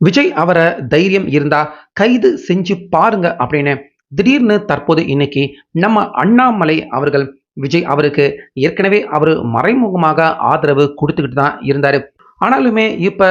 விஜய் அவரை தைரியம் இருந்தா கைது செஞ்சு பாருங்க அப்படின்னு திடீர்னு தற்போது இன்னைக்கு நம்ம அண்ணாமலை அவர்கள் விஜய் அவருக்கு ஏற்கனவே அவர் மறைமுகமாக ஆதரவு கொடுத்துக்கிட்டு தான் இருந்தார். ஆனாலுமே இப்போ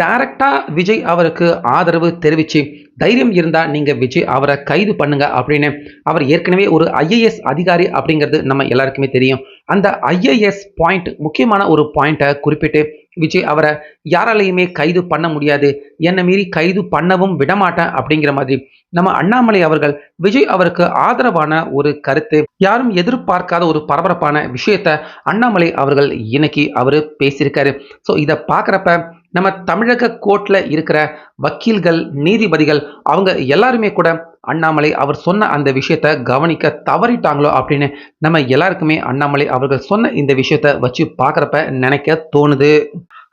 டைரக்டா விஜய் அவருக்கு ஆதரவு தெரிவித்து தைரியம் இருந்தால் நீங்கள் விஜய் அவரை கைது பண்ணுங்க அப்படின்னு அவர் ஏற்கனவே ஒரு ஐஏஎஸ் அதிகாரி அப்படிங்கிறது நம்ம எல்லாருக்குமே தெரியும். அந்த ஐஏஎஸ் பாயிண்ட் முக்கியமான ஒரு பாயிண்ட்டை குறிப்பிட்டு விஜய் அவரை யாராலையுமே கைது பண்ண முடியாது. என்னை மீறி கைது பண்ணவும் விடமாட்டேன் அப்படிங்கிற மாதிரி. நம்ம அண்ணாமலை அவர்கள் விஜய் அவருக்கு ஆதரவான ஒரு கருத்து. யாரும் எதிர்பார்க்காத ஒரு பரபரப்பான விஷயத்த அண்ணாமலை அவர்கள் இன்னைக்கு அவர் பேசியிருக்காரு. ஸோ இதை பார்க்குறப்ப நம்ம தமிழக கோர்ட்ல இருக்கிற வக்கீல்கள் நீதிபதிகள் அவங்க எல்லாருமே கூட அண்ணாமலை அவர் சொன்ன அந்த விஷயத்த கவனிக்க தவறிட்டாங்களோ அப்படின்னு நம்ம எல்லாருக்குமே அண்ணாமலை அவர்கள் சொன்ன இந்த விஷயத்த வச்சு பார்க்குறப்ப நினைக்க தோணுது.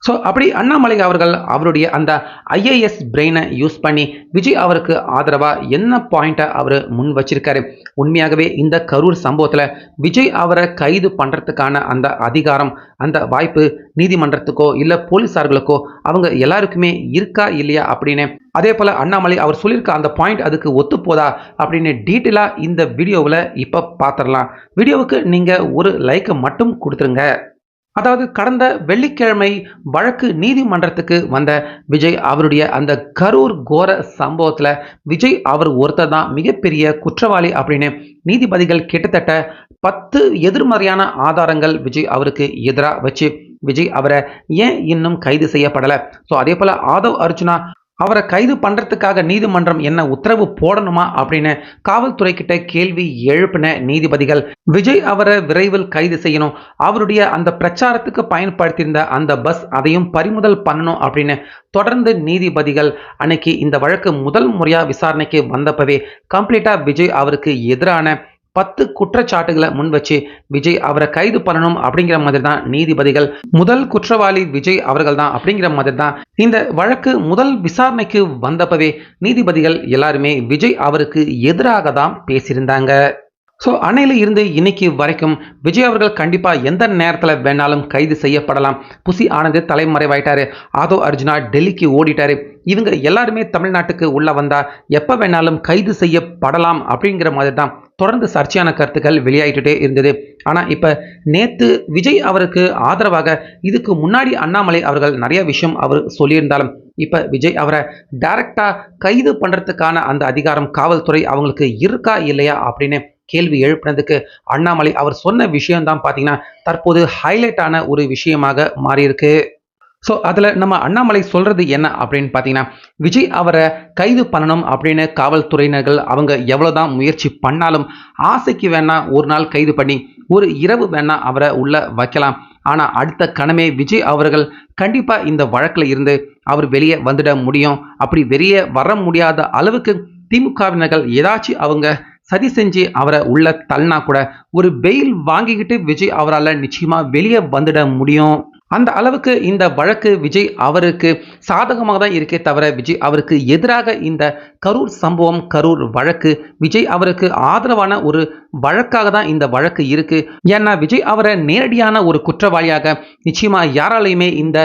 ஸோ அப்படி அண்ணாமலை அவர்கள் அவருடைய அந்த ஐஏஎஸ் பிரெயினை யூஸ் பண்ணி விஜய் அவருக்கு ஆதரவாக என்ன பாயிண்ட்டை அவர் முன் வச்சிருக்காரு? உண்மையாகவே இந்த கரூர் சம்பவத்தில் விஜய் அவரை கைது பண்ணுறதுக்கான அந்த அதிகாரம் அந்த வாய்ப்பு நீதிமன்றத்துக்கோ இல்லை போலீஸார்களுக்கோ அவங்க எல்லாருக்குமே இருக்கா இல்லையா அப்படின்னு. அதே போல் அண்ணாமலை அவர் சொல்லியிருக்க அந்த பாயிண்ட் அதுக்கு ஒத்து போதா அப்படின்னு டீட்டெயிலாக இந்த வீடியோவில் இப்போ பார்த்துடலாம் வீடியோவுக்கு நீங்கள் ஒரு லைக்கை மட்டும் கொடுத்துருங்க. அதாவது கடந்த வெள்ளிக்கிழமை வழக்கு நீதிமன்றத்துக்கு வந்த விஜய் அவருடைய அந்த கரூர் கோர சம்பவத்தில் விஜய் அவர் ஒருத்தர் தான் மிகப்பெரிய குற்றவாளி அப்படின்னு நீதிபதிகள் கிட்டத்தட்ட பத்து எதிர்மறையான ஆதாரங்கள் விஜய் அவருக்கு எதிராக வச்சு விஜய் அவரை ஏன் இன்னும் கைது செய்யப்படலை? ஸோ அதே போல் ஆதவ் அர்ஜுனா அவரை கைது பண்ணுறதுக்காக நீதிமன்றம் என்ன உத்தரவு போடணுமா அப்படின்னு காவல்துறை கிட்ட கேள்வி எழுப்பின நீதிபதிகள். விஜய் அவரை விரைவில் கைது செய்யணும். அவருடைய அந்த பிரச்சாரத்துக்கு பயன்படுத்தியிருந்த அந்த பஸ் அதையும் பறிமுதல் பண்ணணும் அப்படின்னு தொடர்ந்து நீதிபதிகள் அன்னைக்கு இந்த வழக்கு முதல் முறையாக விசாரணைக்கு வந்தப்பவே கம்ப்ளீட்டாக விஜய் அவருக்கு எதிரான பத்து குற்றச்சாட்டுகளை முன் வச்சு விஜய் அவரை கைது பண்ணணும் அப்படிங்கிற மாதிரி தான் நீதிபதிகள் முதல் குற்றவாளி விஜய் அவர்கள் தான் அப்படிங்கிற மாதிரி தான் இந்த வழக்கு முதல் விசாரணைக்கு வந்தப்பவே நீதிபதிகள் எல்லாருமே விஜய் அவருக்கு எதிராக தான் பேசியிருந்தாங்க. ஸோ அணையில இருந்து இன்னைக்கு வரைக்கும் விஜய் அவர்கள் கண்டிப்பாக எந்த நேரத்தில் வேணாலும் கைது செய்யப்படலாம். புசி ஆனந்த் தலைமறைவாயிட்டாரு. ஆதோ அர்ஜுனா டெல்லிக்கு ஓடிட்டாரு. இவங்க எல்லாருமே தமிழ்நாட்டுக்கு உள்ளே வந்தால் எப்போ வேணாலும் கைது செய்யப்படலாம் அப்படிங்கிற மாதிரி தான் தொடர்ந்து சர்ச்சையான கருத்துக்கள் வெளியாயிட்டுட்டே இருந்தது. ஆனால் இப்போ நேற்று விஜய் அவருக்கு ஆதரவாக இதுக்கு முன்னாடி அண்ணாமலை அவர்கள் நிறைய விஷயம் அவர் சொல்லியிருந்தாலும் இப்போ விஜய் அவரை டைரக்டாக கைது பண்ணுறதுக்கான அந்த அதிகாரம் காவல்துறை அவங்களுக்கு இருக்கா இல்லையா அப்படின்னு கேள்வி எழுப்பினதுக்கு அண்ணாமலை அவர் சொன்ன விஷயம்தான் பார்த்தீங்கன்னா தற்போது ஹைலைட்டான ஒரு விஷயமாக மாறியிருக்கு. ஸோ அதில் நம்ம அண்ணாமலை சொல்கிறது என்ன அப்படின்னு பார்த்தீங்கன்னா விஜய் அவரை கைது பண்ணணும் அப்படின்னு காவல்துறையினர்கள் அவங்க எவ்வளோதான் முயற்சி பண்ணாலும் ஆசைக்கு வேணால் ஒரு நாள் கைது பண்ணி ஒரு இரவு வேணால் அவரை உள்ள வைக்கலாம். ஆனால் அடுத்த கணமே விஜய் அவர்கள் கண்டிப்பாக இந்த வழக்கில் இருந்து அவர் வெளியே வந்துட முடியும். அப்படி வெளியே வர முடியாத அளவுக்கு திமுகவினர்கள் ஏதாச்சும் அவங்க சதி செஞ்சு அவரை உள்ள தள்ளினா கூட ஒரு பெயில் வாங்கிக்கிட்டு விஜய் அவரால் நிச்சயமாக வெளியே வந்துட முடியும். அந்த அளவுக்கு இந்த வழக்கு விஜய் அவருக்கு சாதகமாக தான் இருக்கே தவிர விஜய் அவருக்கு எதிராக இந்த கரூர் சம்பவம் கரூர் வழக்கு விஜய் அவருக்கு ஆதரவான ஒரு வழக்காக தான் இந்த வழக்கு இருக்கு. ஏன்னா விஜய் அவரை நேரடியான ஒரு குற்றவாளியாக நிச்சயமா யாராலையுமே இந்த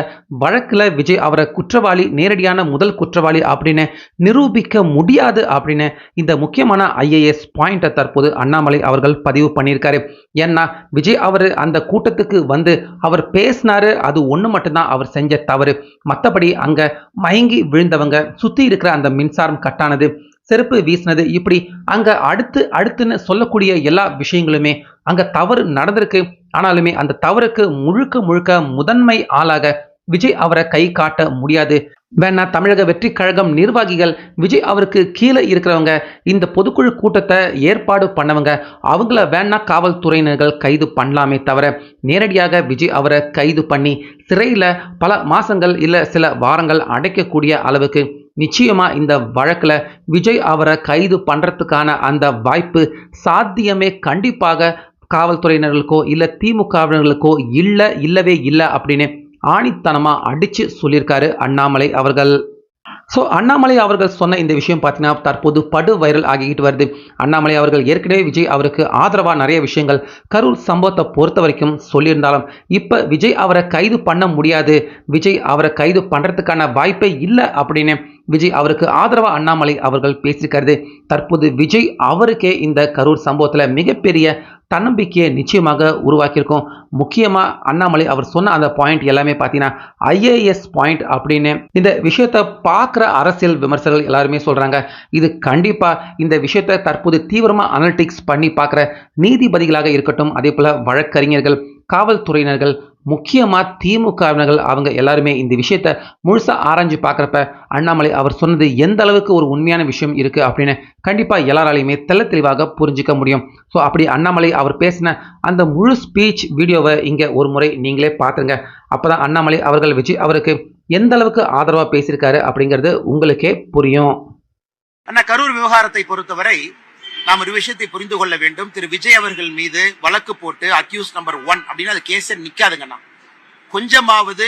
வழக்கில் விஜய் அவரை குற்றவாளி நேரடியான முதல் குற்றவாளி அப்படின்னு நிரூபிக்க முடியாது அப்படின்னு இந்த முக்கியமான ஐஏஎஸ் பாயிண்ட்டை தற்போது அண்ணாமலை அவர்கள் பதிவு பண்ணியிருக்காரு. ஏன்னா விஜய் அவர் அந்த கூட்டத்துக்கு வந்து அவர் பேசினாரு அது ஒன்று மட்டும்தான் அவர் செஞ்ச தவறு. மற்றபடி அங்கே மயங்கி விழுந்தவங்க சுற்றி இருக்கிற அந்த மின்சாரம் கட்டானது செருப்பு வீசினது இப்படி அங்க அடுத்து அடுத்துன்னு சொல்லக்கூடிய எல்லா விஷயங்களுமே அங்க தவறு நடந்திருக்கு. ஆனாலுமே அந்த தவறுக்கு முழுக்க முழுக்க முதன்மை ஆளாக விஜய் அவரை கை காட்ட முடியாது. வேணா தமிழக வெற்றி கழகம் நிர்வாகிகள் விஜய் அவருக்கு கீழே இருக்கிறவங்க இந்த பொதுக்குழு கூட்டத்தை ஏற்பாடு பண்ணவங்க அவங்கள வேணா காவல்துறையினர்கள் கைது பண்ணலாமே தவிர நேரடியாக விஜய் அவரை கைது பண்ணி சிறையில் பல மாதங்கள் இல்லை சில வாரங்கள் அடைக்கக்கூடிய அளவுக்கு நிச்சயமாக இந்த வழக்கில் விஜய் அவரை கைது பண்ணுறதுக்கான அந்த வாய்ப்பு சாத்தியமே கண்டிப்பாக காவல்துறையினர்களுக்கோ இல்லை திமுகவினர்களுக்கோ இல்லை இல்லவே இல்லை அப்படின்னு ஆணித்தனமாக அடித்து சொல்லியிருக்காரு அண்ணாமலை அவர்கள். ஸோ அண்ணாமலை அவர்கள் சொன்ன இந்த விஷயம் பார்த்தீங்கன்னா தற்போது படு வைரல் ஆகிக்கிட்டு வருது. அண்ணாமலை அவர்கள் ஏற்கனவே விஜய் அவருக்கு ஆதரவாக நிறைய விஷயங்கள் கரூர் சம்பவத்தை பொறுத்த வரைக்கும் சொல்லியிருந்தாலும் இப்போ விஜய் அவரை கைது பண்ண முடியாது. விஜய் அவரை கைது பண்ணுறதுக்கான வாய்ப்பே இல்லை அப்படின்னு விஜய் அவருக்கு ஆதரவாக அண்ணாமலை அவர்கள் பேசியிருக்கிறது தற்போது விஜய் அவருக்கே இந்த கரூர் சம்பவத்தில் மிகப்பெரிய தன்னம்பிக்கையை நிச்சயமாக உருவாக்கியிருக்கும். முக்கியமாக அண்ணாமலை அவர் சொன்ன அந்த பாயிண்ட் எல்லாமே பார்த்தீங்கன்னா ஐஏஎஸ் பாயிண்ட் அப்படின்னு. இந்த விஷயத்தை பார்க்குற அரசியல் விமர்சகர்கள் எல்லாருமே சொல்கிறாங்க இது கண்டிப்பாக இந்த விஷயத்தை தற்போது தீவிரமாக அனலிட்டிக்ஸ் பண்ணி பார்க்குற நீதிபதிகளாக இருக்கட்டும் அதே போல் வழக்கறிஞர்கள் காவல்துறையினர்கள் முக்கியமாக திமுகவினர்கள் அவங்க எல்லாருமே இந்த விஷயத்தை முழுசாக ஆராய்ஞ்சு பார்க்குறப்ப அண்ணாமலை அவர் சொன்னது எந்த அளவுக்கு ஒரு உண்மையான விஷயம் இருக்குது அப்படின்னு கண்டிப்பாக எல்லாராலையுமே தெள்ள தெளிவாக புரிஞ்சிக்க முடியும். ஸோ அப்படி அண்ணாமலை அவர் பேசின அந்த முழு ஸ்பீச் வீடியோவை இங்கே ஒரு முறை நீங்களே பார்த்துருங்க. அப்போ தான் அண்ணாமலை அவர்கள் விஜய் அவருக்கு எந்த அளவுக்கு ஆதரவாக பேசியிருக்காரு அப்படிங்கிறது உங்களுக்கே புரியும். அண்ணா கரூர் விவகாரத்தை பொறுத்தவரை நாம் ஒரு விஷயத்தை புரிந்து கொள்ள வேண்டும். திரு விஜய் அவர்கள் மீது வழக்கு போட்டு அக்யூஸ் நம்பர் ஒன் அப்படின்னு அது கேஸை நிற்காதுங்கண்ணா கொஞ்சமாவது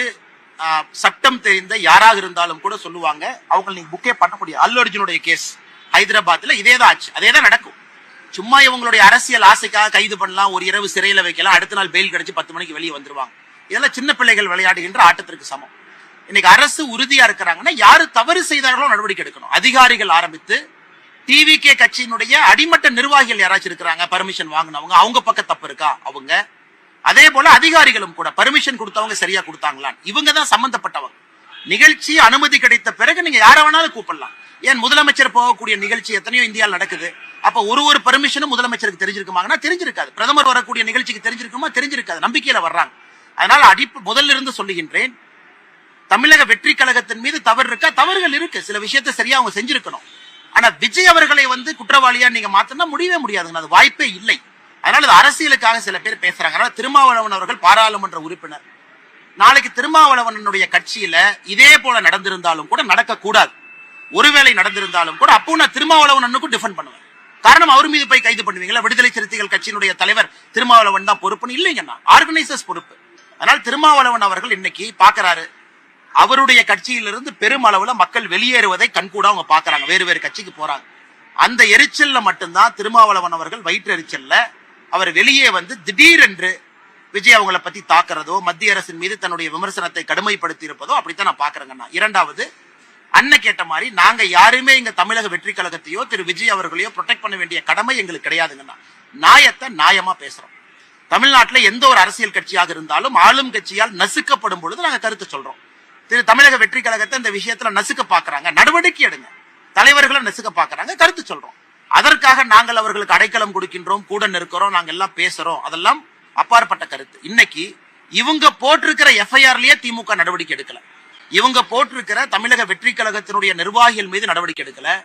சட்டம் தெரிந்த யாராக இருந்தாலும் கூட சொல்லுவாங்க அவங்க நீங்க புக்கே பண்ணக்கூடிய அல்லு அர்ஜுனுடைய கேஸ் ஹைதராபாத்ல இதே தான் ஆச்சு. அதே தான் நடக்கும். சும்மா இவங்களுடைய அரசியல் ஆசைக்காக கைது பண்ணலாம் ஒரு இரவு சிறையில வைக்கலாம் அடுத்த நாள் பெயில் கிடைச்சு பத்து மணிக்கு வெளியே வந்துருவாங்க. இதெல்லாம் சின்ன பிள்ளைகள் விளையாடுகின்ற ஆட்டத்திற்கு சமம். இன்னைக்கு அரசு உறுதியா இருக்கிறாங்கன்னா யாரு தவறு செய்தார்களோ நடவடிக்கை எடுக்கணும். அதிகாரிகள் ஆரம்பித்து டிவிகே கட்சியினுடைய அடிமட்ட நிர்வாகிகள் யாராச்சும் இருக்கிறாங்க பர்மிஷன் வாங்கினவங்க அவங்க பக்கம் தப்பு இருக்கா? அவங்க. அதே போல அதிகாரிகளும் கூட பர்மிஷன் கொடுத்தவங்க சரியா கொடுத்தாங்களான் இவங்க தான் சம்பந்தப்பட்டவங்க. நிகழ்ச்சி அனுமதி கிடைத்த பிறகு நீங்க யார வேணாலும் கூப்பிடலாம். ஏன் முதலமைச்சர் போகக்கூடிய நிகழ்ச்சி எத்தனையோ இந்தியாவில் நடக்குது. அப்ப ஒரு ஒரு பர்மிஷனும் முதலமைச்சருக்கு தெரிஞ்சிருக்குமாங்கன்னா தெரிஞ்சிருக்காது. பிரதமர் வரக்கூடிய நிகழ்ச்சிக்கு தெரிஞ்சிருக்குமா? தெரிஞ்சிருக்காது. நம்பிக்கையில வர்றாங்க. அதனால அடிப்பு முதல்ல இருந்து சொல்லுகின்றேன். தமிழக வெற்றி கழகத்தின் மீது தவறு இருக்கா? தவறுகள் இருக்கு. சில விஷயத்தை சரியா அவங்க செஞ்சிருக்கணும். ஆனா விஜய் அவர்களை வந்து குற்றவாளியா நீங்க மாத்தினா முடியவே முடியாதுங்க. அது வாய்ப்பே இல்லை. அதனால அது அரசியலுக்காக சில பேர் பேசுறாங்க. அதனால திருமாவளவன் அவர்கள் பாராளுமன்ற உறுப்பினர். நாளைக்கு திருமாவளவனுடைய கட்சியில இதே போல நடந்திருந்தாலும் கூட நடக்கக்கூடாது. ஒருவேளை நடந்திருந்தாலும் கூட அப்போ நான் திருமாவளவனுக்கும் டிஃபெண்ட் பண்ணுவேன். காரணம் அவர் மீது போய் கைது பண்ணுவீங்களா? விடுதலை சிறுத்தைகள் கட்சியினுடைய தலைவர் திருமாவளவன் தான் பொறுப்புன்னு இல்லைங்கண்ணா ஆர்கனைசர்ஸ் பொறுப்பு. அதனால் திருமாவளவன் அவர்கள் இன்னைக்கு பாக்குறாரு. அவருடைய கட்சியிலிருந்து பெருமளவுல மக்கள் வெளியேறுவதை கண்கூட அவங்க பாக்குறாங்க வேறு வேறு கட்சிக்கு போறாங்க. அந்த எரிச்சல்ல மட்டும்தான் திருமாவளவன் அவர்கள் வயிற்றெரிச்சல்ல அவர் வெளியே வந்து திடீரென்று விஜய் அவங்கள பத்தி தாக்குறதோ மத்திய அரசின் மீது தன்னுடைய விமர்சனத்தை கடுமைப்படுத்தி இருப்பதோ அப்படித்தான் நான் பாக்குறேங்கண்ணா இரண்டாவது அண்ணன் கேட்ட மாதிரி நாங்க யாருமே இங்க தமிழக வெற்றி கழகத்தையோ திரு விஜய் அவர்களையோ ப்ரொடெக்ட் பண்ண வேண்டிய கடமை எங்களுக்கு கிடையாதுங்கண்ணா. நியாயத்தை நியாயமா பேசுறோம். தமிழ்நாட்டில் எந்த ஒரு அரசியல் கட்சியாக இருந்தாலும் ஆளும் கட்சியால் நசுக்கப்படும் பொழுது நாங்க கருத்து சொல்றோம். திரு தமிழக வெற்றி கழகத்தை இந்த விஷயத்துல நசுக்க பாக்குறாங்க. நடவடிக்கை எடுங்க. தலைவர்களை நசுக்க பாக்குறாங்க. கருத்து சொல்றோம். அதற்காக நாங்கள் அவர்களுக்கு அடைக்கலம் கொடுக்கின்றோம். கூட நிற்கிறோம். நாங்க எல்லாம் பேசுறோம். அதெல்லாம் அப்பாற்பட்ட கருத்து. இன்னைக்கு இவங்க போட்டிருக்கிற எஃப்ஐஆர்லயே திமுக நடவடிக்கை எடுக்கல. இவங்க போட்டிருக்கிற தமிழக வெற்றி கழகத்தினுடைய நிர்வாகிகள் மீது நடவடிக்கை எடுக்கல.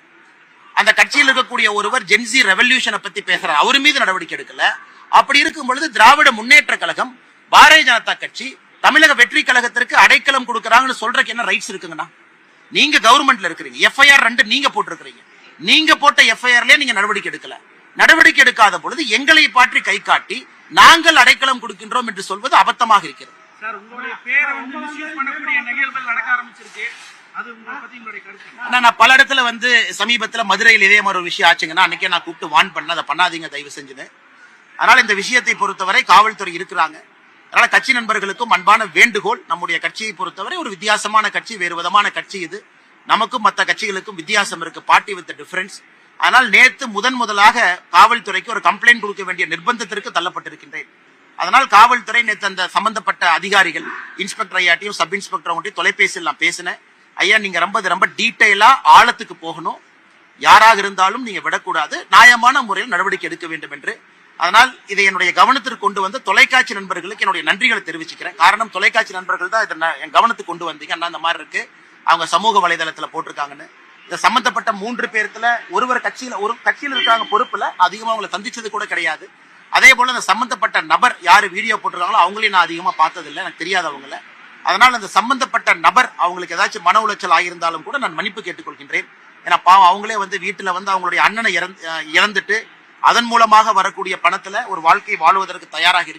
அந்த கட்சியில் இருக்கக்கூடிய ஒருவர் ஜென்சி ரெவல்யூஷனை பத்தி பேசுற அவர் மீது நடவடிக்கை எடுக்கல. அப்படி இருக்கும் பொழுது திராவிட முன்னேற்ற கழகம் பாரதிய ஜனதா கட்சி தமிழக வெற்றி கழகத்திற்கு அடைக்கலம் கொடுக்கறாங்கன்னு சொல்றதுக்கு என்ன ரைட்ஸ் இருக்குங்கண்ணா? நீங்க கவர்மெண்ட்ல இருக்கிறீங்க. எஃப்ஐஆர் ரெண்டு நீங்க போட்டிருக்கிறீங்க. நீங்க போட்ட எஃப்ஐஆர்ல நீங்க நடவடிக்கை எடுக்கல. நடவடிக்கை எடுக்காத பொழுது எங்களை பாற்றி கை காட்டி நாங்கள் அடைக்கலம் கொடுக்கின்றோம் என்று சொல்வது அபத்தமாக இருக்கிறது. நான் பல இடத்துல வந்து சமீபத்துல மதுரையில் இதே மாதிரி ஒரு விஷயம் ஆச்சுங்கன்னா அன்னைக்கே நான் கூப்பிட்டு வான் பண்ண அதை பண்ணாதீங்க தயவு செஞ்சுன்னு அதனால இந்த விஷயத்தை பொறுத்தவரை காவல்துறை இருக்கிறாங்க. அதனால கட்சி நண்பர்களுக்கும் அன்பான வேண்டுகோள் நம்முடைய கட்சியை பொறுத்தவரை ஒரு வித்தியாசமான கட்சி வேறு விதமான கட்சி இது. நமக்கும் மற்ற கட்சிகளுக்கும் வித்தியாசம் இருக்கு பார்ட்டி வித் டிஃபரன்ஸ் ஆனால் நேற்று முதன் முதலாக காவல்துறைக்கு ஒரு கம்ப்ளைண்ட் கொடுக்க வேண்டிய நிர்பந்தத்திற்கு தள்ளப்பட்டிருக்கின்றேன். அதனால் காவல்துறை நேற்று அந்த சம்பந்தப்பட்ட அதிகாரிகள் இன்ஸ்பெக்டர் ஐயாட்டையும் சப் இன்ஸ்பெக்டர் அவங்கள்ட்டையும் தொலைபேசியில் நான் பேசினேன். ஐயா நீங்க ரொம்ப இது ரொம்ப டீட்டெயிலா ஆழத்துக்கு போகணும். யாராக இருந்தாலும் நீங்க விடக்கூடாது. நியாயமான முறையில் நடவடிக்கை எடுக்க வேண்டும் என்று. அதனால் இதை என்னுடைய கவனத்திற்கு கொண்டு வந்து தொலைக்காட்சி நண்பர்களுக்கு என்னுடைய நன்றிகளை தெரிவிச்சுக்கிறேன். காரணம் தொலைக்காட்சி நண்பர்கள் தான் இதை என் கவனத்துக்கு கொண்டு வந்தீங்க. அண்ணா இந்த மாதிரி இருக்கு. அவங்க சமூக வலைதளத்தில் போட்டிருக்காங்கன்னு. இந்த சம்பந்தப்பட்ட மூன்று பேர்த்துல ஒருவர் கட்சியில் ஒரு கட்சியில் இருக்காங்க பொறுப்புல அதிகமாக அவங்களை சந்திச்சது கூட கிடையாது. அதே போல இந்த சம்பந்தப்பட்ட நபர் யார் வீடியோ போட்டிருக்காங்களோ அவங்களையும் நான் அதிகமாக பார்த்ததில்லை. எனக்கு தெரியாது அவங்கள. அதனால் அந்த சம்பந்தப்பட்ட நபர் அவங்களுக்கு ஏதாச்சும் மன உளைச்சல் ஆகியிருந்தாலும் கூட நான் மன்னிப்பு கேட்டுக்கொள்கின்றேன். ஏன்னா பாவம் அவங்களே வந்து வீட்டில் வந்து அவங்களுடைய அண்ணனை இறந்து- இறந்துட்டு அதன் மூலமாக வரக்கூடிய பணத்துல ஒரு வாழ்க்கை வாழ்வதற்கு தயாராக